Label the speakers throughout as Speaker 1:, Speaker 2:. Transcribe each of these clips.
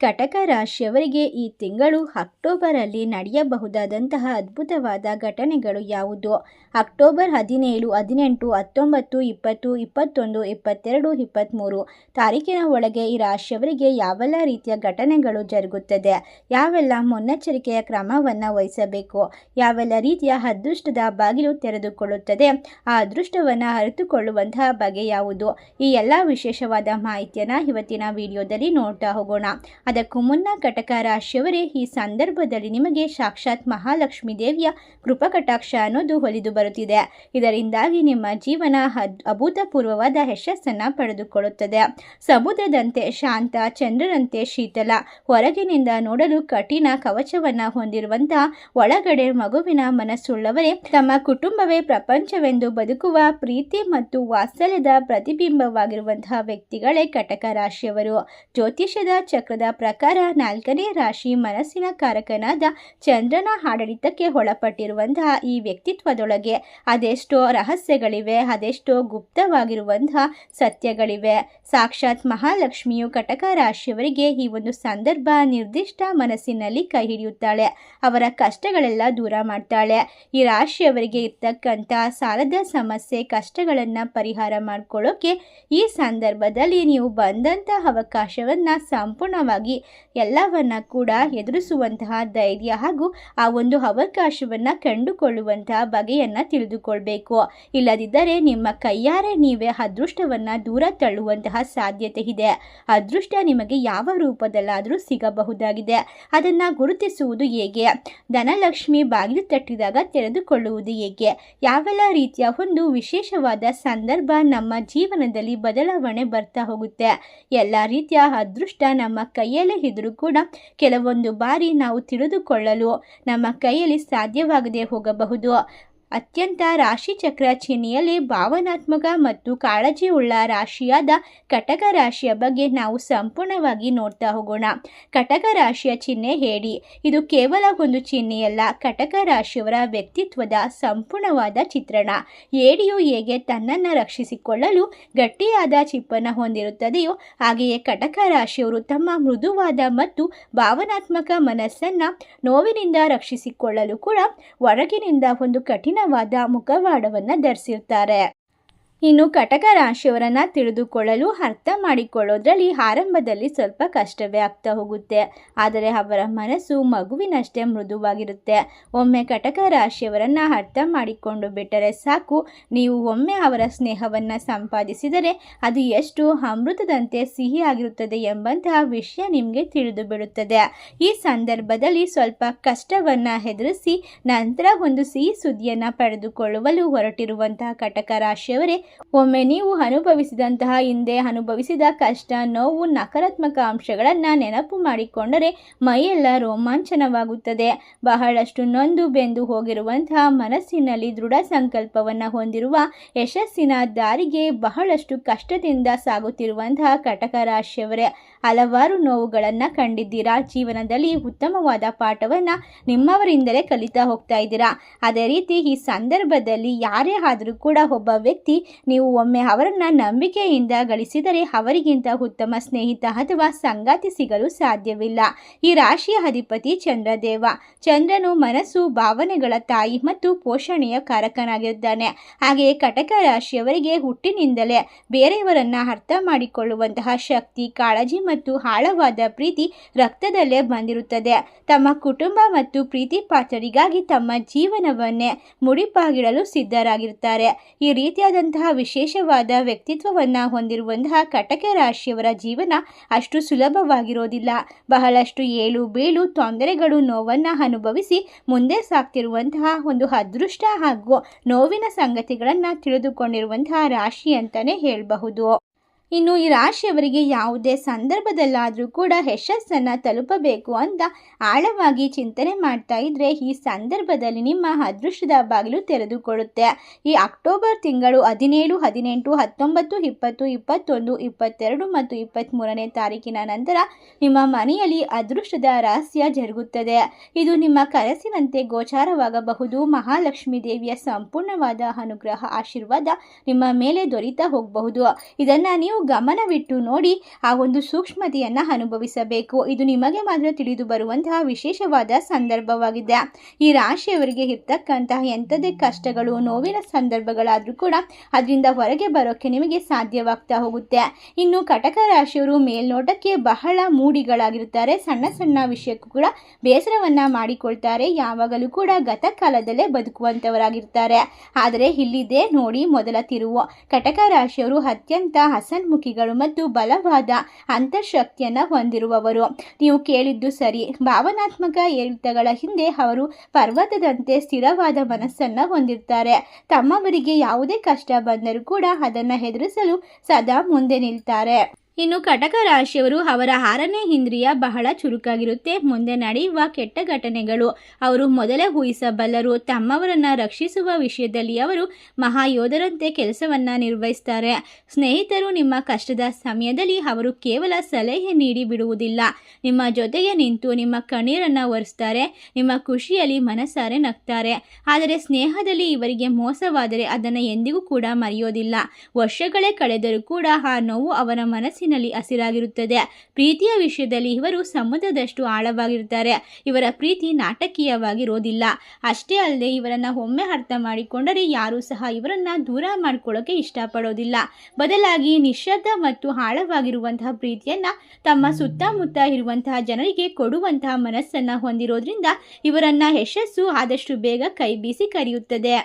Speaker 1: ಕಟಕ ರಾಶಿಯವರಿಗೆ ಈ ತಿಂಗಳು ಅಕ್ಟೋಬರಲ್ಲಿ ನಡೆಯಬಹುದಾದಂತಹ ಅದ್ಭುತವಾದ ಘಟನೆಗಳು ಯಾವುದು? ಅಕ್ಟೋಬರ್ ಹದಿನೇಳು, ಹದಿನೆಂಟು, ಹತ್ತೊಂಬತ್ತು, ಇಪ್ಪತ್ತು, ಇಪ್ಪತ್ತೊಂದು, ಇಪ್ಪತ್ತೆರಡು, ಇಪ್ಪತ್ತ್ಮೂರು ತಾರೀಕಿನ ಒಳಗೆ ಈ ರಾಶಿಯವರಿಗೆ ಯಾವೆಲ್ಲ ರೀತಿಯ ಘಟನೆಗಳು ಜರುಗುತ್ತದೆ? ಯಾವೆಲ್ಲ ಮುನ್ನೆಚ್ಚರಿಕೆಯ ಕ್ರಮವನ್ನು ವಹಿಸಬೇಕು? ಯಾವೆಲ್ಲ ರೀತಿಯ ಅದೃಷ್ಟದ ಬಾಗಿಲು ತೆರೆದುಕೊಳ್ಳುತ್ತದೆ? ಆ ಅದೃಷ್ಟವನ್ನು ಅರಿತುಕೊಳ್ಳುವಂತಹ ಬಗೆ ಯಾವುದು? ಈ ಎಲ್ಲ ವಿಶೇಷವಾದ ಮಾಹಿತಿಯನ್ನು ಇವತ್ತಿನ ವಿಡಿಯೋದಲ್ಲಿ ನೋಡ್ತಾ ಹೋಗೋಣ. ಅದಕ್ಕೂ ಮುನ್ನ ಕಟಕ ರಾಶಿಯವರೇ ಈ ಸಂದರ್ಭದಲ್ಲಿ ನಿಮಗೆ ಸಾಕ್ಷಾತ್ ಮಹಾಲಕ್ಷ್ಮೀ ದೇವಿಯ ಕೃಪಕಟಾಕ್ಷ ಅನ್ನೋದು ಹೊಲಿದು ಬರುತ್ತಿದೆ. ಇದರಿಂದಾಗಿ ನಿಮ್ಮ ಜೀವನ ಅಭೂತಪೂರ್ವವಾದ ಯಶಸ್ಸನ್ನು ಪಡೆದುಕೊಳ್ಳುತ್ತದೆ. ಸಮುದ್ರದಂತೆ ಶಾಂತ, ಚಂದ್ರರಂತೆ ಶೀತಲ, ಹೊರಗಿನಿಂದ ನೋಡಲು ಕಠಿಣ ಕವಚವನ್ನು ಹೊಂದಿರುವಂತಹ ಒಳಗಡೆ ಮಗುವಿನ ಮನಸ್ಸುಳ್ಳವರೇ, ತಮ್ಮ ಕುಟುಂಬವೇ ಪ್ರಪಂಚವೆಂದು ಬದುಕುವ ಪ್ರೀತಿ ಮತ್ತು ವಾತ್ಸಲ್ಯದ ಪ್ರತಿಬಿಂಬವಾಗಿರುವಂತಹ ವ್ಯಕ್ತಿಗಳೇ ಕಟಕ ರಾಶಿಯವರು. ಜ್ಯೋತಿಷ್ಯದ ಚಕ್ರದ ಪ್ರಕಾರ ನಾಲ್ಕನೇ ರಾಶಿ ಮನಸ್ಸಿನ ಕಾರಕನಾದ ಚಂದ್ರನ ಆಡಳಿತಕ್ಕೆ ಒಳಪಟ್ಟಿರುವಂತಹ ಈ ವ್ಯಕ್ತಿತ್ವದೊಳಗೆ ಅದೆಷ್ಟೋ ರಹಸ್ಯಗಳಿವೆ, ಅದೆಷ್ಟೋ ಗುಪ್ತವಾಗಿರುವಂತಹ ಸತ್ಯಗಳಿವೆ. ಸಾಕ್ಷಾತ್ ಮಹಾಲಕ್ಷ್ಮಿಯು ಕಟಕ ರಾಶಿಯವರಿಗೆ ಈ ಒಂದು ಸಂದರ್ಭ ನಿರ್ದಿಷ್ಟ ಮನಸ್ಸಿನಲ್ಲಿ ಕೈ ಹಿಡಿಯುತ್ತಾಳೆ. ಅವರ ಕಷ್ಟಗಳೆಲ್ಲ ದೂರ ಮಾಡ್ತಾಳೆ. ಈ ರಾಶಿಯವರಿಗೆ ಇರ್ತಕ್ಕಂಥ ಸಾಲದ ಸಮಸ್ಯೆ, ಕಷ್ಟಗಳನ್ನು ಪರಿಹಾರ ಮಾಡ್ಕೊಳ್ಳೋಕೆ ಈ ಸಂದರ್ಭದಲ್ಲಿ ನೀವು ಬಂದಂಥ ಅವಕಾಶವನ್ನು ಸಂಪೂರ್ಣವಾಗಿ ಎಲ್ಲವನ್ನ ಕೂಡ ಎದುರಿಸುವಂತಹ ಧೈರ್ಯ ಹಾಗೂ ಆ ಒಂದು ಅವಕಾಶವನ್ನು ಕಂಡುಕೊಳ್ಳುವಂತಹ ಬಗೆಯನ್ನು ತಿಳಿದುಕೊಳ್ಬೇಕು. ಇಲ್ಲದಿದ್ದರೆ ನಿಮ್ಮ ಕೈಯಾರೆ ನೀವೇ ಅದೃಷ್ಟವನ್ನು ದೂರ ತಳ್ಳುವಂತಹ ಸಾಧ್ಯತೆ ಇದೆ. ಅದೃಷ್ಟ ನಿಮಗೆ ಯಾವ ರೂಪದಲ್ಲಾದರೂ ಸಿಗಬಹುದಾಗಿದೆ. ಅದನ್ನು ಗುರುತಿಸುವುದು ಹೇಗೆ? ಧನಲಕ್ಷ್ಮಿ ಬಾಗಿಲು ತಟ್ಟಿದಾಗ ತೆರೆದುಕೊಳ್ಳುವುದು ಹೇಗೆ? ಯಾವೆಲ್ಲ ರೀತಿಯ ಒಂದು ವಿಶೇಷವಾದ ಸಂದರ್ಭ ನಮ್ಮ ಜೀವನದಲ್ಲಿ ಬದಲಾವಣೆ ಬರ್ತಾ ಹೋಗುತ್ತೆ? ಎಲ್ಲ ರೀತಿಯ ಅದೃಷ್ಟ ನಮ್ಮ ಕೈಯಲ್ಲೇ ಇದ್ರೂ ಕೂಡ ಕೆಲವೊಂದು ಬಾರಿ ನಾವು ತಿಳಿದುಕೊಳ್ಳಲು ನಮ್ಮ ಕೈಯಲ್ಲಿ ಸಾಧ್ಯವಾಗದೆ ಹೋಗಬಹುದು. ಅತ್ಯಂತ ರಾಶಿಚಕ್ರ ಚಿಹ್ನೆಯಲ್ಲಿ ಭಾವನಾತ್ಮಕ ಮತ್ತು ಕಾಳಜಿ ಉಳ್ಳ ರಾಶಿಯಾದ ಕಟಕ ರಾಶಿಯ ಬಗ್ಗೆ ನಾವು ಸಂಪೂರ್ಣವಾಗಿ ನೋಡ್ತಾ ಹೋಗೋಣ. ಕಟಕ ರಾಶಿಯ ಚಿಹ್ನೆ ಹೇಳಿ. ಇದು ಕೇವಲ ಒಂದು ಚಿಹ್ನೆಯಲ್ಲ, ಕಟಕ ರಾಶಿಯವರ ವ್ಯಕ್ತಿತ್ವದ ಸಂಪೂರ್ಣವಾದ ಚಿತ್ರಣ. ಏಡಿಯು ಹೇಗೆ ತನ್ನನ್ನು ರಕ್ಷಿಸಿಕೊಳ್ಳಲು ಗಟ್ಟಿಯಾದ ಚಿಪ್ಪನ್ನು ಹೊಂದಿರುತ್ತದೆಯೋ, ಹಾಗೆಯೇ ಕಟಕ ರಾಶಿಯವರು ತಮ್ಮ ಮೃದುವಾದ ಮತ್ತು ಭಾವನಾತ್ಮಕ ಮನಸ್ಸನ್ನು ನೋವಿನಿಂದ ರಕ್ಷಿಸಿಕೊಳ್ಳಲು ಕೂಡ ಹೊರಗಿನಿಂದ ಒಂದು ಕಠಿಣವಾದ ಮುಖವಾಡವನ್ನು ಧರಿಸಿರ್ತಾರೆ. ಇನ್ನು ಕಟಕ ರಾಶಿಯವರನ್ನು ತಿಳಿದುಕೊಳ್ಳಲು ಅರ್ಥ ಮಾಡಿಕೊಳ್ಳೋದ್ರಲ್ಲಿ ಆರಂಭದಲ್ಲಿ ಸ್ವಲ್ಪ ಕಷ್ಟವೇ ಆಗ್ತಾ ಹೋಗುತ್ತೆ. ಆದರೆ ಅವರ ಮನಸ್ಸು ಮಗುವಿನಷ್ಟೇ ಮೃದುವಾಗಿರುತ್ತೆ. ಒಮ್ಮೆ ಕಟಕ ರಾಶಿಯವರನ್ನು ಅರ್ಥ ಮಾಡಿಕೊಂಡು ಬಿಟ್ಟರೆ ಸಾಕು. ನೀವು ಒಮ್ಮೆ ಅವರ ಸ್ನೇಹವನ್ನು ಸಂಪಾದಿಸಿದರೆ ಅದು ಎಷ್ಟು ಅಮೃತದಂತೆ ಸಿಹಿಯಾಗಿರುತ್ತದೆ ಎಂಬಂತಹ ವಿಷಯ ನಿಮಗೆ ತಿಳಿದು ಬಿಡುತ್ತದೆ ಈ ಸಂದರ್ಭದಲ್ಲಿ ಸ್ವಲ್ಪ ಕಷ್ಟವನ್ನು ಎದುರಿಸಿ ನಂತರ ಒಂದು ಸಿಹಿ ಸುದ್ದಿಯನ್ನು ಪಡೆದುಕೊಳ್ಳುವಲು ಹೊರಟಿರುವಂತಹ ಕಟಕ ರಾಶಿಯವರೇ ಒಮ್ಮೆ ನೀವು ಅನುಭವಿಸಿದಂತಹ ಹಿಂದೆ ಅನುಭವಿಸಿದ ಕಷ್ಟ, ನೋವು, ನಕಾರಾತ್ಮಕ ಅಂಶಗಳನ್ನು ನೆನಪು ಮಾಡಿಕೊಂಡರೆ ಮೈಯೆಲ್ಲ ರೋಮಾಂಚನವಾಗುತ್ತದೆ. ಬಹಳಷ್ಟು ನೊಂದು ಬೆಂದು ಹೋಗಿರುವಂತಹ ಮನಸ್ಸಿನಲ್ಲಿ ದೃಢ ಸಂಕಲ್ಪವನ್ನು ಹೊಂದಿರುವ ಯಶಸ್ಸಿನ ದಾರಿಗೆ ಬಹಳಷ್ಟು ಕಷ್ಟದಿಂದ ಸಾಗುತ್ತಿರುವಂತಹ ಕಟಕ ರಾಶಿಯವರೇ, ಹಲವಾರು ನೋವುಗಳನ್ನು ಕಂಡಿದ್ದೀರಾ? ಜೀವನದಲ್ಲಿ ಉತ್ತಮವಾದ ಪಾಠವನ್ನು ನಿಮ್ಮವರಿಂದಲೇ ಕಲಿತಾ ಹೋಗ್ತಾ ಇದ್ದೀರಾ? ಅದೇ ರೀತಿ ಈ ಸಂದರ್ಭದಲ್ಲಿ ಯಾರೇ ಆದರೂ ಕೂಡ ಒಬ್ಬ ವ್ಯಕ್ತಿ ನೀವು ಒಮ್ಮೆ ಅವರನ್ನು ನಂಬಿಕೆಯಿಂದ ಗಳಿಸಿದರೆ ಅವರಿಗಿಂತ ಉತ್ತಮ ಸ್ನೇಹಿತ ಅಥವಾ ಸಂಗಾತಿ ಸಿಗಲು ಸಾಧ್ಯವಿಲ್ಲ. ಈ ರಾಶಿಯ ಅಧಿಪತಿ ಚಂದ್ರದೇವ. ಚಂದ್ರನು ಮನಸ್ಸು, ಭಾವನೆಗಳ ತಾಯಿ ಮತ್ತು ಪೋಷಣೆಯ ಕಾರಕನಾಗಿರುತ್ತಾನೆ ಹಾಗೆಯೇ ಕಟಕ ರಾಶಿಯವರಿಗೆ ಹುಟ್ಟಿನಿಂದಲೇ ಬೇರೆಯವರನ್ನ ಅರ್ಥ ಮಾಡಿಕೊಳ್ಳುವಂತಹ ಶಕ್ತಿ, ಕಾಳಜಿ ಮತ್ತು ಆಳವಾದ ಪ್ರೀತಿ ರಕ್ತದಲ್ಲೇ ಬಂದಿರುತ್ತದೆ. ತಮ್ಮ ಕುಟುಂಬ ಮತ್ತು ಪ್ರೀತಿ ಪಾತ್ರರಿಗಾಗಿ ತಮ್ಮ ಜೀವನವನ್ನೇ ಮುಡಿಪಾಗಿಡಲು ಸಿದ್ಧರಾಗಿರುತ್ತಾರೆ. ಈ ರೀತಿಯಾದಂತಹ ವಿಶೇಷವಾದ ವ್ಯಕ್ತಿತ್ವವನ್ನು ಹೊಂದಿರುವಂತಹ ಕಟಕ ರಾಶಿಯವರ ಜೀವನ ಅಷ್ಟು ಸುಲಭವಾಗಿರೋದಿಲ್ಲ. ಬಹಳಷ್ಟು ಏಳು ಬೀಳು ತೊಂದರೆಗಳು ನೋವನ್ನು ಅನುಭವಿಸಿ ಮುಂದೆ ಸಾಕ್ತಿರುವಂತಹ ಒಂದು ಅದೃಷ್ಟ ಹಾಗೂ ನೋವಿನ ಸಂಗತಿಗಳನ್ನು ತಿಳಿದುಕೊಂಡಿರುವಂತಹ ರಾಶಿ ಅಂತಲೇ ಹೇಳಬಹುದು. ಇನ್ನು ಈ ರಾಶಿಯವರಿಗೆ ಯಾವುದೇ ಸಂದರ್ಭದಲ್ಲಾದರೂ ಕೂಡ ಯಶಸ್ಸನ್ನು ತಲುಪಬೇಕು ಅಂತ ಆಳವಾಗಿ ಚಿಂತನೆ ಮಾಡ್ತಾ ಇದ್ರೆ ಈ ಸಂದರ್ಭದಲ್ಲಿ ನಿಮ್ಮ ಅದೃಷ್ಟದ ಬಾಗಿಲು ತೆರೆದುಕೊಳ್ಳುತ್ತೆ. ಈ ಅಕ್ಟೋಬರ್ ತಿಂಗಳು ಹದಿನೇಳು, ಹದಿನೆಂಟು, ಹತ್ತೊಂಬತ್ತು, ಇಪ್ಪತ್ತು, ಇಪ್ಪತ್ತೊಂದು, ಇಪ್ಪತ್ತೆರಡು ಮತ್ತು ಇಪ್ಪತ್ತ್ಮೂರನೇ ತಾರೀಕಿನ ನಂತರ ನಿಮ್ಮ ಮನೆಯಲ್ಲಿ ಅದೃಷ್ಟದ ರಹಸ್ಯ ಜರುಗುತ್ತದೆ. ಇದು ನಿಮ್ಮ ಕನಸಿನಂತೆ ಗೋಚಾರವಾಗಬಹುದು. ಮಹಾಲಕ್ಷ್ಮೀ ದೇವಿಯ ಸಂಪೂರ್ಣವಾದ ಅನುಗ್ರಹ, ಆಶೀರ್ವಾದ ನಿಮ್ಮ ಮೇಲೆ ದೊರೀತಾ ಹೋಗಬಹುದು. ಇದನ್ನು ನೀವು ನೀವು ಗಮನವಿಟ್ಟು ನೋಡಿ ಆ ಒಂದು ಸೂಕ್ಷ್ಮತೆಯನ್ನು ಅನುಭವಿಸಬೇಕು. ಇದು ನಿಮಗೆ ಮಾತ್ರ ತಿಳಿದು ಬರುವಂತಹ ವಿಶೇಷವಾದ ಸಂದರ್ಭವಾಗಿದೆ. ಈ ರಾಶಿಯವರಿಗೆ ಇರ್ತಕ್ಕಂತಹ ಎಂಥದೇ ಕಷ್ಟಗಳು, ನೋವಿನ ಸಂದರ್ಭಗಳಾದರೂ ಕೂಡ ಅದರಿಂದ ಹೊರಗೆ ಬರೋಕ್ಕೆ ನಿಮಗೆ ಸಾಧ್ಯವಾಗ್ತಾ ಹೋಗುತ್ತೆ. ಇನ್ನು ಕಟಕ ರಾಶಿಯವರು ಮೇಲ್ನೋಟಕ್ಕೆ ಬಹಳ ಮೂಡಿಗಳಾಗಿರುತ್ತಾರೆ. ಸಣ್ಣ ಸಣ್ಣ ವಿಷಯಕ್ಕೂ ಕೂಡ ಬೇಸರವನ್ನ ಮಾಡಿಕೊಳ್ತಾರೆ. ಯಾವಾಗಲೂ ಕೂಡ ಗತಕಾಲದಲ್ಲೇ ಬದುಕುವಂಥವರಾಗಿರ್ತಾರೆ ಆದರೆ ಇಲ್ಲಿದೆ ನೋಡಿ ಮೊದಲ ತಿರುವು. ಕಟಕ ರಾಶಿಯವರು ಅತ್ಯಂತ ಹಸನ್ಮುಖಿಗಳು ಮತ್ತು ಬಲವಾದ ಅಂತರ್ಶಕ್ತಿಯನ್ನು ಹೊಂದಿರುವವರು. ನೀವು ಕೇಳಿದ್ದು ಸರಿ. ಭಾವನಾತ್ಮಕ ಏರಿಳಿತಗಳ ಹಿಂದೆ ಅವರು ಪರ್ವತದಂತೆ ಸ್ಥಿರವಾದ ಮನಸ್ಸನ್ನು ಹೊಂದಿರ್ತಾರೆ. ತಮ್ಮವರಿಗೆ ಯಾವುದೇ ಕಷ್ಟ ಬಂದರೂ ಕೂಡ ಅದನ್ನು ಎದುರಿಸಲು ಸದಾ ಮುಂದೆ ನಿಲ್ತಾರೆ. ಇನ್ನು ಕಟಕ ರಾಶಿಯವರು ಅವರ ಆರನೇ ಇಂದ್ರಿಯ ಬಹಳ ಚುರುಕಾಗಿರುತ್ತೆ. ಮುಂದೆ ನಡೆಯುವ ಕೆಟ್ಟ ಘಟನೆಗಳು, ಅವರು ಮೊದಲೇ ಊಹಿಸಬಲ್ಲರು, ತಮ್ಮವರನ್ನ ರಕ್ಷಿಸುವ ವಿಷಯದಲ್ಲಿ ಅವರು ಮಹಾಯೋಧರಂತೆ ಕೆಲಸವನ್ನ ನಿರ್ವಹಿಸ್ತಾರೆ. ಸ್ನೇಹಿತರು ನಿಮ್ಮ ಕಷ್ಟದ ಸಮಯದಲ್ಲಿ ಅವರು ಕೇವಲ ಸಲಹೆ ನೀಡಿ ಬಿಡುವುದಿಲ್ಲ. ನಿಮ್ಮ ಜೊತೆಗೆ ನಿಂತು ನಿಮ್ಮ ಕಣ್ಣೀರನ್ನು ಒರೆಸ್ತಾರೆ, ನಿಮ್ಮ ಖುಷಿಯಲ್ಲಿ ಮನಸಾರೆ ನಗ್ತಾರೆ. ಆದರೆ ಸ್ನೇಹದಲ್ಲಿ ಇವರಿಗೆ ಮೋಸವಾದರೆ ಅದನ್ನು ಎಂದಿಗೂ ಕೂಡ ಮರೆಯೋದಿಲ್ಲ. ವರ್ಷಗಳೇ ಕಳೆದರೂ ಕೂಡ ಆ ನೋವು ಅವರ ಮನಸ್ಸಿನಲ್ಲಿ ಹಸಿರಾಗಿರುತ್ತದೆ. ಪ್ರೀತಿಯ ವಿಷಯದಲ್ಲಿ ಇವರು ಸಮುದ್ರದಷ್ಟು ಆಳವಾಗಿರುತ್ತಾರೆ. ಇವರ ಪ್ರೀತಿ ನಾಟಕೀಯವಾಗಿರೋದಿಲ್ಲ. ಅಷ್ಟೇ ಅಲ್ಲದೆ ಇವರನ್ನ ಒಮ್ಮೆ ಅರ್ಥ ಮಾಡಿಕೊಂಡರೆ ಯಾರೂ ಸಹ ಇವರನ್ನ ದೂರ ಮಾಡಿಕೊಳ್ಳೋಕೆ ಇಷ್ಟಪಡೋದಿಲ್ಲ. ಬದಲಾಗಿ ನಿಶ್ಶಬ್ದ ಮತ್ತು ಆಳವಾಗಿರುವಂತಹ ಪ್ರೀತಿಯನ್ನ ತಮ್ಮ ಸುತ್ತಮುತ್ತ ಇರುವಂತಹ ಜನರಿಗೆ ಕೊಡುವಂತಹ ಮನಸ್ಸನ್ನ ಹೊಂದಿರೋದ್ರಿಂದ ಇವರನ್ನ ಯಶಸ್ಸು ಆದಷ್ಟು ಬೇಗ ಕೈ ಬೀಸಿ ಕರೆಯುತ್ತದೆ.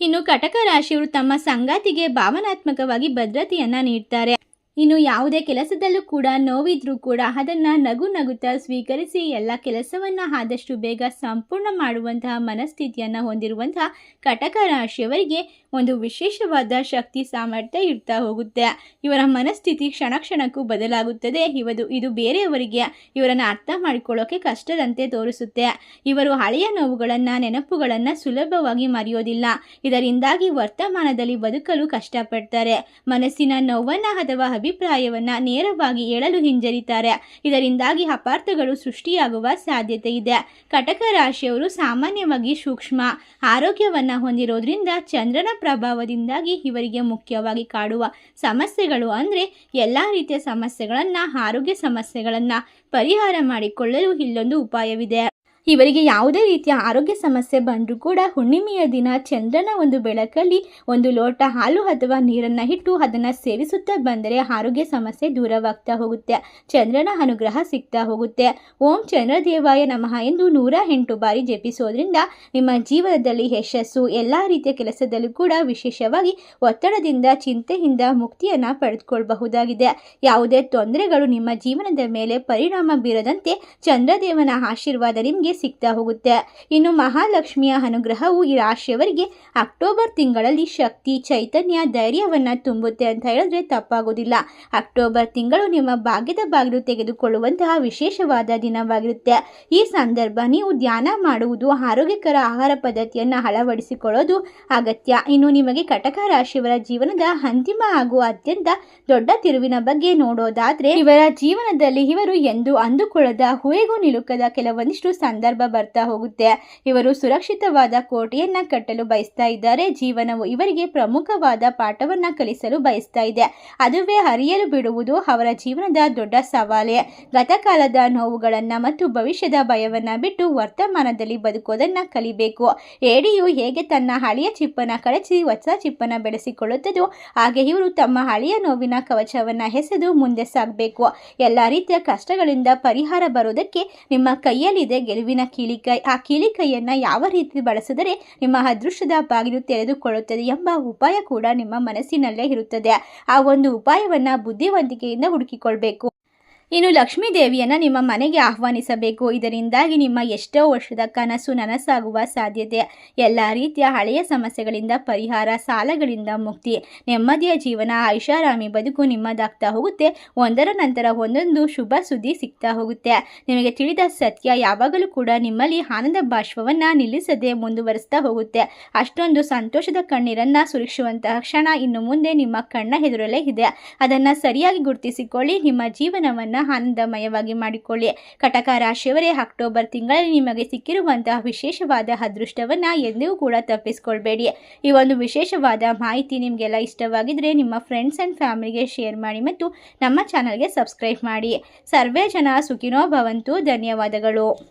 Speaker 1: ಇನ್ನು ಕಟಕ ರಾಶಿಯವರು ತಮ್ಮ ಸಂಗಾತಿಗೆ ಭಾವನಾತ್ಮಕವಾಗಿ ಭದ್ರತೆಯನ್ನ ನೀಡ್ತಾರೆ. ಇನ್ನು ಯಾವುದೇ ಕೆಲಸದಲ್ಲೂ ಕೂಡ ನೋವಿದ್ರೂ ಕೂಡ ಅದನ್ನು ನಗು ನಗುತ್ತಾ ಸ್ವೀಕರಿಸಿ ಎಲ್ಲ ಕೆಲಸವನ್ನು ಆದಷ್ಟು ಬೇಗ ಸಂಪೂರ್ಣ ಮಾಡುವಂತಹ ಮನಸ್ಥಿತಿಯನ್ನು ಹೊಂದಿರುವಂತಹ ಕಟಕ ರಾಶಿಯವರಿಗೆ ಒಂದು ವಿಶೇಷವಾದ ಶಕ್ತಿ ಸಾಮರ್ಥ್ಯ ಇರ್ತಾ ಹೋಗುತ್ತೆ. ಇವರ ಮನಸ್ಥಿತಿ ಕ್ಷಣ ಕ್ಷಣಕ್ಕೂ ಬದಲಾಗುತ್ತದೆ. ಇವದು ಇದು ಬೇರೆಯವರಿಗೆ ಇವರನ್ನು ಅರ್ಥ ಮಾಡಿಕೊಳ್ಳೋಕೆ ಕಷ್ಟದಂತೆ ತೋರಿಸುತ್ತೆ. ಇವರು ಹಳೆಯ ನೋವುಗಳನ್ನು, ನೆನಪುಗಳನ್ನು ಸುಲಭವಾಗಿ ಮರೆಯೋದಿಲ್ಲ. ಇದರಿಂದಾಗಿ ವರ್ತಮಾನದಲ್ಲಿ ಬದುಕಲು ಕಷ್ಟಪಡ್ತಾರೆ. ಮನಸ್ಸಿನ ನೋವನ್ನು ಅಥವಾ ಅಭಿಪ್ರಾಯವನ್ನು ನೇರವಾಗಿ ಹೇಳಲು ಹಿಂಜರಿತಾರೆ. ಇದರಿಂದಾಗಿ ಅಪಾರ್ಥಗಳು ಸೃಷ್ಟಿಯಾಗುವ ಸಾಧ್ಯತೆ ಇದೆ. ಕಟಕ ರಾಶಿಯವರು ಸಾಮಾನ್ಯವಾಗಿ ಸೂಕ್ಷ್ಮ. ಆರೋಗ್ಯವನ್ನು ಹೊಂದಿರೋದ್ರಿಂದ ಚಂದ್ರನ ಪ್ರಭಾವದಿಂದಾಗಿ ಇವರಿಗೆ ಮುಖ್ಯವಾಗಿ ಕಾಡುವ ಸಮಸ್ಯೆಗಳು ಅಂದರೆ ಎಲ್ಲ ರೀತಿಯ ಸಮಸ್ಯೆಗಳನ್ನು, ಆರೋಗ್ಯ ಸಮಸ್ಯೆಗಳನ್ನು ಪರಿಹಾರ ಮಾಡಿಕೊಳ್ಳಲು ಇಲ್ಲೊಂದು ಉಪಾಯವಿದೆ. ಇವರಿಗೆ ಯಾವುದೇ ರೀತಿಯ ಆರೋಗ್ಯ ಸಮಸ್ಯೆ ಬಂದರೂ ಕೂಡ ಹುಣ್ಣಿಮೆಯ ದಿನ ಚಂದ್ರನ ಒಂದು ಬೆಳಕಲ್ಲಿ ಒಂದು ಲೋಟ ಹಾಲು ಅಥವಾ ನೀರನ್ನು ಇಟ್ಟು ಅದನ್ನು ಸೇವಿಸುತ್ತಾ ಬಂದರೆ ಆರೋಗ್ಯ ಸಮಸ್ಯೆ ದೂರವಾಗ್ತಾ ಹೋಗುತ್ತೆ. ಚಂದ್ರನ ಅನುಗ್ರಹ ಸಿಗ್ತಾ ಹೋಗುತ್ತೆ. ಓಂ ಚಂದ್ರದೇವಾಯ ನಮಃ ಎಂದು ನೂರ ಎಂಟು ಬಾರಿ ಜಪಿಸೋದ್ರಿಂದ ನಿಮ್ಮ ಜೀವನದಲ್ಲಿ ಯಶಸ್ಸು, ಎಲ್ಲ ರೀತಿಯ ಕೆಲಸದಲ್ಲೂ ಕೂಡ ವಿಶೇಷವಾಗಿ ಒತ್ತಡದಿಂದ, ಚಿಂತೆಯಿಂದ ಮುಕ್ತಿಯನ್ನು ಪಡೆದುಕೊಳ್ಳಬಹುದಾಗಿದೆ ಯಾವುದೇ ತೊಂದರೆಗಳು ನಿಮ್ಮ ಜೀವನದ ಮೇಲೆ ಪರಿಣಾಮ ಬೀರದಂತೆ ಚಂದ್ರದೇವನ ಆಶೀರ್ವಾದ ನಿಮಗೆ ಸಿಗ್ತಾ ಹೋಗುತ್ತೆ. ಇನ್ನು ಮಹಾಲಕ್ಷ್ಮಿಯ ಅನುಗ್ರಹವು ಈ ರಾಶಿಯವರಿಗೆ ಅಕ್ಟೋಬರ್ ತಿಂಗಳಲ್ಲಿ ಶಕ್ತಿ, ಚೈತನ್ಯ, ಧೈರ್ಯವನ್ನು ತುಂಬುತ್ತೆ ಅಂತ ಹೇಳಿದ್ರೆ ತಪ್ಪಾಗೋದಿಲ್ಲ. ಅಕ್ಟೋಬರ್ ತಿಂಗಳು ನಿಮ್ಮ ಭಾಗ್ಯದ ಬಾಗಿಲು ತೆಗೆದುಕೊಳ್ಳುವಂತಹ ವಿಶೇಷವಾದ ದಿನವಾಗಿರುತ್ತೆ. ಈ ಸಂದರ್ಭ ನೀವು ಧ್ಯಾನ ಮಾಡುವುದು, ಆರೋಗ್ಯಕರ ಆಹಾರ ಪದ್ಧತಿಯನ್ನು ಅಳವಡಿಸಿಕೊಳ್ಳೋದು ಅಗತ್ಯ. ಇನ್ನು ನಿಮಗೆ ಕಟಕ ರಾಶಿಯವರ ಜೀವನದ ಅಂತಿಮ ಹಾಗೂ ಅತ್ಯಂತ ದೊಡ್ಡ ತಿರುವಿನ ಬಗ್ಗೆ ನೋಡೋದಾದ್ರೆ, ಇವರ ಜೀವನದಲ್ಲಿ ಇವರು ಎಂದು ಅಂದುಕೊಳ್ಳದ ಹೂವೆಗೂ ನಿಲುಕದ ಕೆಲವೊಂದಿಷ್ಟು ಸಂದರ್ಭ ಬರ್ತಾ ಹೋಗುತ್ತೆ. ಇವರು ಸುರಕ್ಷಿತವಾದ ಕೋಟೆಯನ್ನ ಕಟ್ಟಲು ಬಯಸ್ತಾ ಇದ್ದಾರೆ. ಜೀವನವು ಇವರಿಗೆ ಪ್ರಮುಖವಾದ ಪಾಠವನ್ನ ಕಲಿಸಲು ಬಯಸ್ತಾ ಇದೆ. ಅದುವೇ ಹರಿಯಲು ಬಿಡುವುದು ಅವರ ಜೀವನದ ದೊಡ್ಡ ಸವಾಲೇ. ಗತಕಾಲದ ನೋವುಗಳನ್ನ ಮತ್ತು ಭವಿಷ್ಯದ ಭಯವನ್ನ ಬಿಟ್ಟು ವರ್ತಮಾನದಲ್ಲಿ ಬದುಕೋದನ್ನ ಕಲಿಬೇಕು. ಏಡಿಯು ಹೇಗೆ ತನ್ನ ಹಳೆಯ ಚಿಪ್ಪನ ಕಳಚಿ ಹೊಸ ಚಿಪ್ಪನ ಬೆಳೆಸಿಕೊಳ್ಳುತ್ತದೋ, ಹಾಗೆ ಇವರು ತಮ್ಮ ಹಳೆಯ ನೋವಿನ ಕವಚವನ್ನ ಹೆಸೆದು ಮುಂದೆ ಸಾಗಬೇಕು. ಎಲ್ಲ ರೀತಿಯ ಕಷ್ಟಗಳಿಂದ ಪರಿಹಾರ ಬರೋದಕ್ಕೆ ನಿಮ್ಮ ಕೈಯಲ್ಲಿದೆ ಗೆಲುವಿನ ಕೀಲಿಕೈ, ಆ ಕೀಲಿಕೈಯನ್ನು ಯಾವ ರೀತಿ ಬಳಸಿದರೆ ನಿಮ್ಮ ಅದೃಷ್ಟದ ಬಾಗಿಲು ತೆರೆದುಕೊಳ್ಳುತ್ತದೆ ಎಂಬ ಉಪಾಯ ಕೂಡ ನಿಮ್ಮ ಮನಸ್ಸಿನಲ್ಲೇ ಇರುತ್ತದೆ. ಆ ಒಂದು ಉಪಾಯವನ್ನು ಬುದ್ಧಿವಂತಿಕೆಯಿಂದ ಹುಡುಕಿಕೊಳ್ಬೇಕು. ಇನ್ನು ಲಕ್ಷ್ಮೀ ದೇವಿಯನ್ನು ನಿಮ್ಮ ಮನೆಗೆ ಆಹ್ವಾನಿಸಬೇಕು. ಇದರಿಂದಾಗಿ ನಿಮ್ಮ ಎಷ್ಟೋ ವರ್ಷದ ಕನಸು ನನಸಾಗುವ ಸಾಧ್ಯತೆ. ಎಲ್ಲ ರೀತಿಯ ಹಳೆಯ ಸಮಸ್ಯೆಗಳಿಂದ ಪರಿಹಾರ, ಸಾಲಗಳಿಂದ ಮುಕ್ತಿ. ನೆಮ್ಮದಿಯ ಜೀವನ, ಐಷಾರಾಮಿ ಬದುಕು ನಿಮ್ಮದಾಗ್ತಾ ಹೋಗುತ್ತೆ. ಒಂದರ ನಂತರ ಒಂದೊಂದು ಶುಭ ಸುದ್ದಿ ಸಿಗ್ತಾ ಹೋಗುತ್ತೆ. ನಿಮಗೆ ತಿಳಿದ ಸತ್ಯ ಯಾವಾಗಲೂ ಕೂಡ ನಿಮ್ಮಲ್ಲಿ ಆನಂದ ಭಾಷ್ವವನ್ನು ನಿಲ್ಲಿಸದೆ ಮುಂದುವರಿಸ್ತಾ ಹೋಗುತ್ತೆ. ಅಷ್ಟೊಂದು ಸಂತೋಷದ ಕಣ್ಣೀರನ್ನು ಸುರಿಸುವಂತಹ ಕ್ಷಣ ಇನ್ನು ಮುಂದೆ ನಿಮ್ಮ ಕಣ್ಣ ಎದುರಲ್ಲೇ ಇದೆ. ಅದನ್ನು ಸರಿಯಾಗಿ ಗುರುತಿಸಿಕೊಳ್ಳಿ. ನಿಮ್ಮ ಜೀವನವನ್ನು ಆನಂದಮಯವಾಗಿ ಮಾಡಿಕೊಳ್ಳಿ. ಕಟಕ ರಾಶಿಯವರೇ, ಅಕ್ಟೋಬರ್ ತಿಂಗಳಲ್ಲಿ ನಿಮಗೆ ಸಿಕ್ಕಿರುವಂತಹ ವಿಶೇಷವಾದ ಅದೃಷ್ಟವನ್ನು ಎಂದಿಗೂ ಕೂಡ ತಪ್ಪಿಸ್ಕೊಳ್ಬೇಡಿ. ಈ ಒಂದು ವಿಶೇಷವಾದ ಮಾಹಿತಿ ನಿಮಗೆಲ್ಲ ಇಷ್ಟವಾಗಿದ್ದರೆ ನಿಮ್ಮ ಫ್ರೆಂಡ್ಸ್ ಆ್ಯಂಡ್ ಫ್ಯಾಮಿಲಿಗೆ ಶೇರ್ ಮಾಡಿ ಮತ್ತು ನಮ್ಮ ಚಾನಲ್ಗೆ ಸಬ್ಸ್ಕ್ರೈಬ್ ಮಾಡಿ. ಸರ್ವೇ ಜನ ಸುಖಿನೋ ಭವಂತು. ಧನ್ಯವಾದಗಳು.